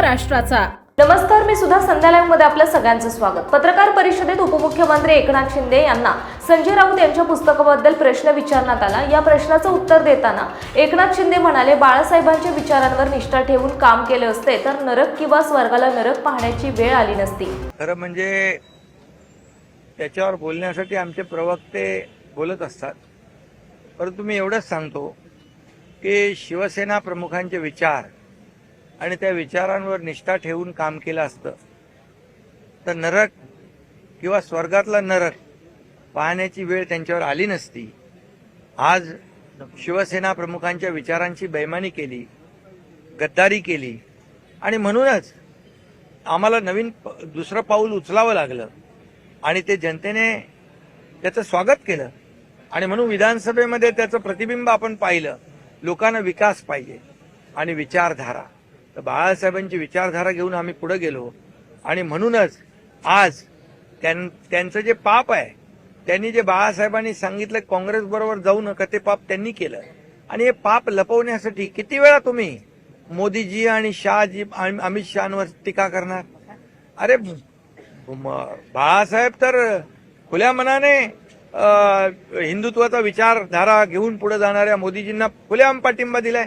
राष्ट्राचा नमस्कार मी सुद्धा संध्या लाईव्हमध्ये आपलं सगळ्यांचं स्वागत. पत्रकार परिषदेत उपमुख्यमंत्री एकनाथ शिंदे यांना संजय राऊत यांच्या पुस्तकाबद्दल प्रश्न विचारण्यात आला. या प्रश्नाचं उत्तर देताना एकनाथ शिंदे म्हणाले बाळासाहेबांच्या विचारांवर निष्ठा ठेवून काम केले असते तर नरक किंवा स्वर्गाला नरक पाहण्याची वेळ आली नसती. खरं म्हणजे त्याच्यावर बोलण्यासाठी आमचे प्रवक्ते बोलत असतात. परंतु मी एवढंच सांगतो की शिवसेना प्रमुखांचे विचार आणि त्या विचारांवर निष्ठा ठेवून काम केलं असतं. तर नरक किंवा स्वर्गातला नरक पाहण्याची वेळ त्यांच्यावर आली नसती. आज शिवसेना प्रमुखांच्या विचारांची बैमानी केली गद्दारी केली आणि म्हणूनच आम्हाला नवीन प- दुसरं पाऊल उचलावं लागलं आणि ते जनतेने त्याचं स्वागत केलं आणि म्हणून विधानसभेमध्ये त्याचं प्रतिबिंब आपण पाहिलं. लोकांना विकास पाहिजे आणि विचारधारा. तर बाळासाहेबांची विचारधारा घेऊन आम्ही पुढे गेलो. आणि म्हणूनच आज त्यां- त्यांचं जे पाप आहे त्यांनी जे बाळासाहेबांनी सांगितलं काँग्रेसबरोबर जाऊ नका ते पाप त्यांनी केलं. आणि हे पाप लपवण्यासाठी किती वेळा तुम्ही मोदीजी आणि शहाजी अमित शहावर टीका करणार? अरे बाळासाहेब तर खुल्या मनाने हिंदुत्वाचा विचारधारा घेऊन पुढे जाणाऱ्या मोदीजींना खुलेआम पाठिंबा दिलाय.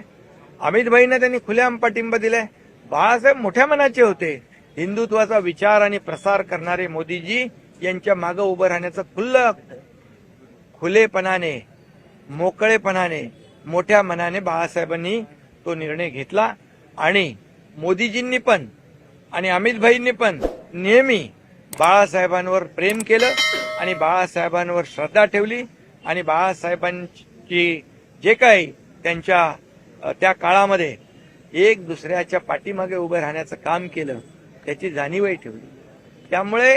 अमित भाईंना त्यांनी खुलेआम पाठिंबा दिलाय. बाळासाहेब मोठ्या मनाचे होते. हिंदुत्वाचा विचार आणि प्रसार करणारे मोदीजी यांच्या मागे उभं राहण्याचं खुल्ल खुलेपणाने मोकळेपणाने मोठ्या मनाने बाळासाहेबांनी तो निर्णय घेतला. आणि मोदीजींनी पण आणि अमित भाईंनी पण नेहमी बाळासाहेबांवर प्रेम केलं. आणि बाळासाहेबांवर श्रद्धा ठेवली आणि बाळासाहेबांची जे काही त्यांच्या त्या काळामध्ये एक दुसऱ्याच्या पाठीमागे उभं राहण्याचं काम केलं त्याची जाणीवही ठेवली. त्यामुळे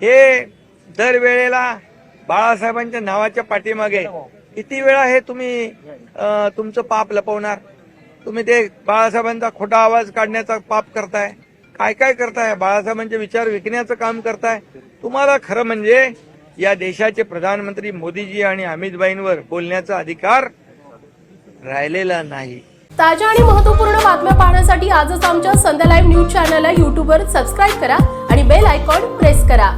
हे दरवेळेला बाळासाहेबांच्या नावाच्या पाठीमागे किती वेळा हे तुम्ही तुमचं पाप लपवणार? तुम्ही ते बाळासाहेबांचा खोटा आवाज काढण्याचा पाप करताय? काय काय करताय? बाळासाहेबांचे विचार विकण्याचं काम करताय. तुम्हाला खरं म्हणजे या देशाचे प्रधानमंत्री मोदीजी आणि अमितभाईंवर बोलण्याचा अधिकार राहिलेला नाही. ताज्या आणि महत्त्वपूर्ण बातम्या पाहण्यासाठी आजच आमच्या संध्या लाईव्ह न्यूज चॅनलला यूट्यूबवर सबस्क्राईब करा आणि बेल आयकॉन प्रेस करा.